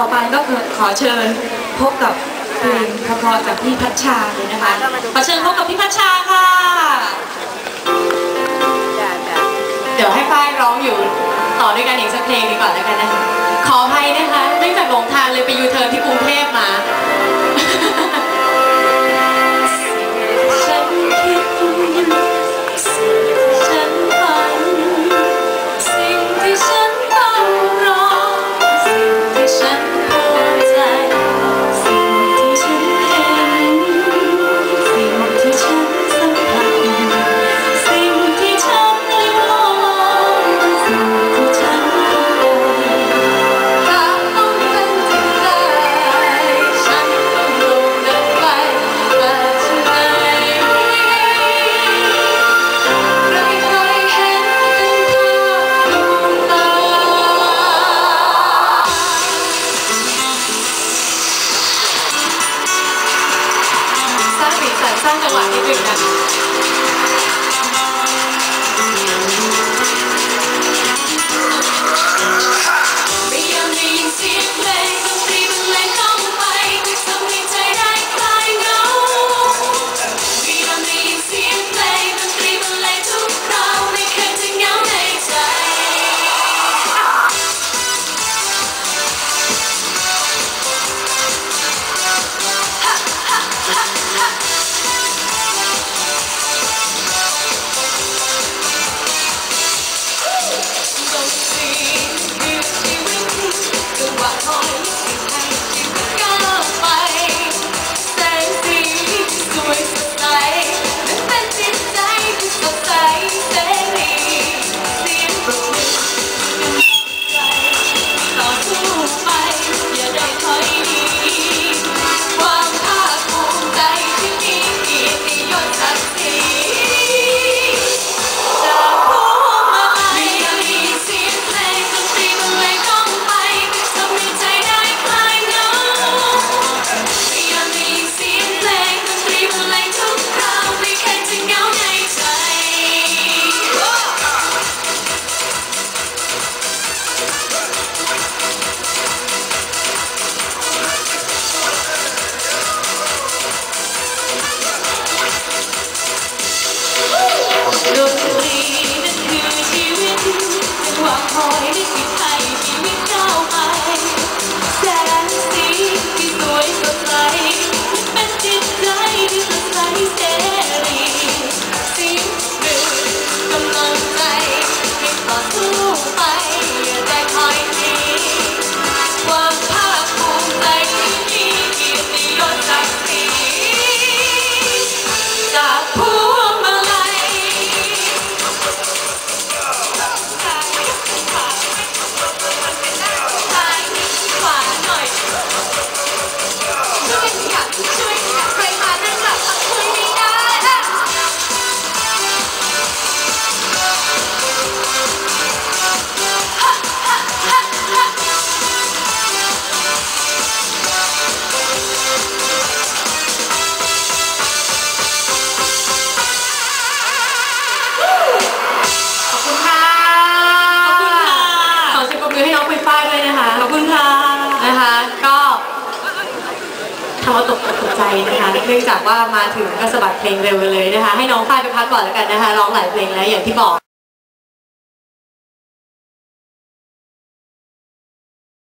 ต่อไปก็ขอเชิญพบกับเพลงพราจากพี่พัชชาเลยนะคะ ขอเชิญพบกับพี่พัชชาค่ะ เดี๋ยวให้ฝ้ายร้องอยู่ต่อด้วยกันอีกสักเพลงดีกว่าแล้วกันนะะขออภัยนะคะเนื่องจากหลงทางเลยไป 三个碗，一对筷。ำว่าตกกตกใจนะคะ เนื่องจากว่ามาถึงก็สะบัดเพลงเร็วเลยนะคะ ให้น้องฝ้ายไปพักก่อนแล้วกันนะคะ ร้องหลายเพลงแล้วอย่างที่บอก